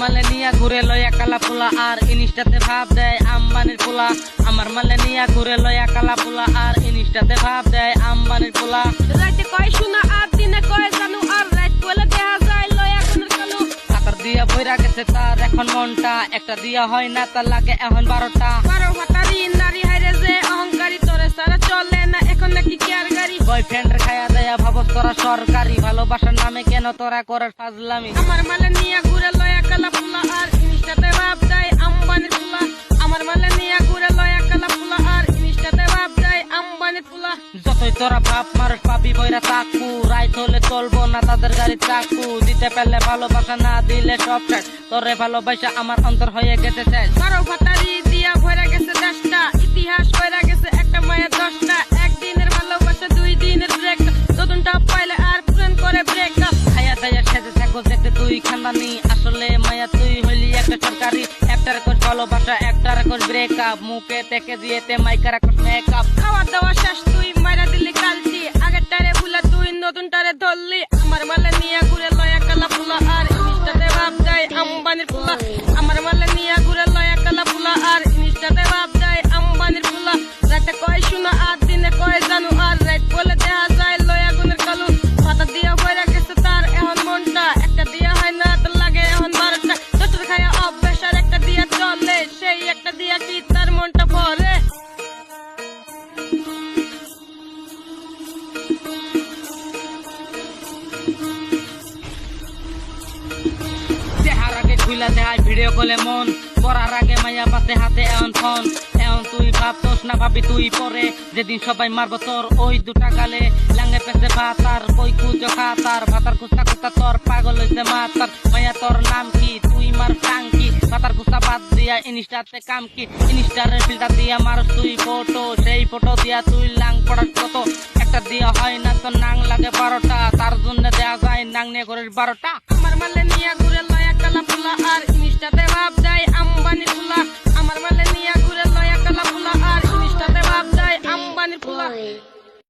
মালে নিয়া ঘুরে লয়া কালা পোলা আর ইনিশটাতে ভাব দেয় আম্বানির পোলা। আমার মালে নিয়া ঘুরে লয়া কালা পোলা আর ইনিশটাতে ভাব দেয় আম্বানির পোলা। রাইতে কয় শোনা আর দিনে কয় জানু আর রাইত বলে দেখা যায় লয়া কোনের কালু। কাতার দিয়া বইরা গেছে তার এখন মনটা একটা দিয়া হয় না তার লাগে এখন বারোটা। বারো ভাতারি নারী হাইরে যে অহংকারী তোরে সারা চলে না এখন নাকি কেয়ার গাড়ি? বয়ফ্রেন্ড খায়া দেয়া ভাবস তোরা সরকারি ভালোবাসার নামে কেন তোরা করার ফাজলামি? আমার মালে নিয়া ঘুরে লয়া তোরা ভাব মানুষ পাবি বইরা চাকু রাইত হলে চলবো না তাদের গাড়ি চাকু। দিতে পারলে ভালোবাসা না দিলে সব শেষ। তোরে ভালোবাসা আমার অন্তর হয়ে গেছে শেষ। বারো ভাতারি দিয়া ভরা গেছে দশটা। ইতিহাস কইরা গেছে একটা মায়ের দশটা। একদিনের ভালোবাসা দুই দিনের ব্রেক নতুনটা পাইলে আর পুরান করে ব্রেক খায়া দায়া সেজে থাকো যেতে তুই খানদানি। আসলে মায়া তুই হইলি একটা সরকারি। একটার কোষ ভালোবাসা একটার কোষ ব্রেকআপ মুখে থেকে দিয়েতে মাইকার কোষ মেকআপ খাওয়া দাওয়া শেষ দেয় আম্বানির খুইলা দেহায় ভিডিও কলে মন, পড়ার আগে মাইয়া পাতে হাতে এমন ফোন। এমন তুই ভাবতোস না ভাবি তুই পরে, যেদিন সবাই মারবো তোর ওই দুটা গালে। লাঙ্গে পেছে ভাতার কই কুজো খাতার ভাতার কুস্তা কুস্তা তোর পাগল হইছে মাতার মাইয়া তোর নাম কি? তুই মার টাঙ্কি ভাতার কুস্তা বাদ দিয়া ইনস্টাতে কাম কি? ইনস্টারের ফিল্টার দিয়া মারস তুই ফটো, সেই ফটো দিয়া তুই লাং পড়ার কত? একটা দিয়া হয় না তো নাং লাগে বারোটা, তার জন্য দেয়া যায় নাং নিয়ে করিস বারোটা। আল্লাহ আর ইনস্টাতে ভাব দেয় আম্বানি পুল্লা